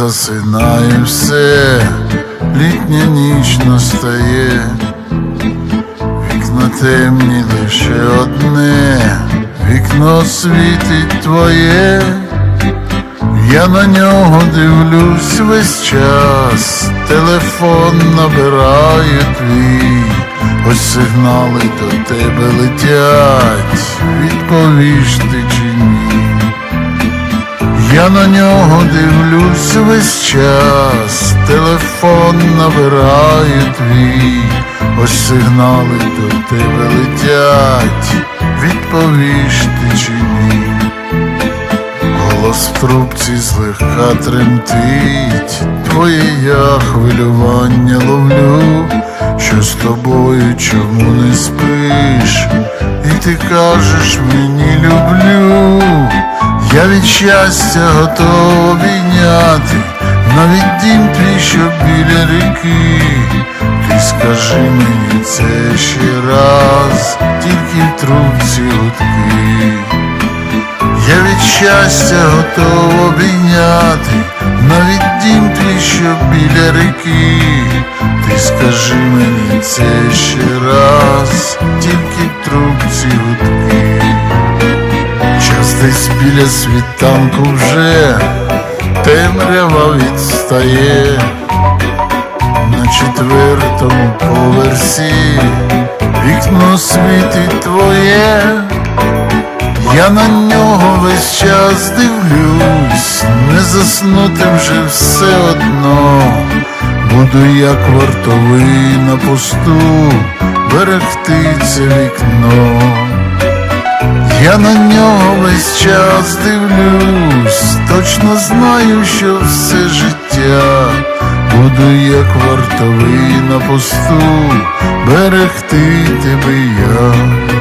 засинає все, літня ніч настає, вікна темні лише одне, вікно світить твоє, я на нього дивлюсь весь час, телефон набираю твій, ось сигнали до тебе летять, відповіш ти. На нього дивлюсь весь час, телефон набираю твій, ось сигнали до тебе летять, відповіш ти чи ні. Голос в трубці злегка тремтить, твоє я хвилювання ловлю, що з тобою чому не спиш, і ти кажеш мені від щастя готов обійняти, навіть дім твій, що біля ріки, ти скажи мені це ще раз, тільки в трубці гудки. Я від щастя готов обійняти, навіть дім твій, що біля ріки, ти скажи мені це ще раз, десь біля світанку вже темрява відстає, на четвертому поверсі вікно світить твоє. Я на нього весь час дивлюсь, не заснути вже все одно, буду як вартовий на посту, берегти це вікно. Я на нього весь час дивлюсь, точно знаю, що все життя буду як вартовий на посту, берегти тебе я.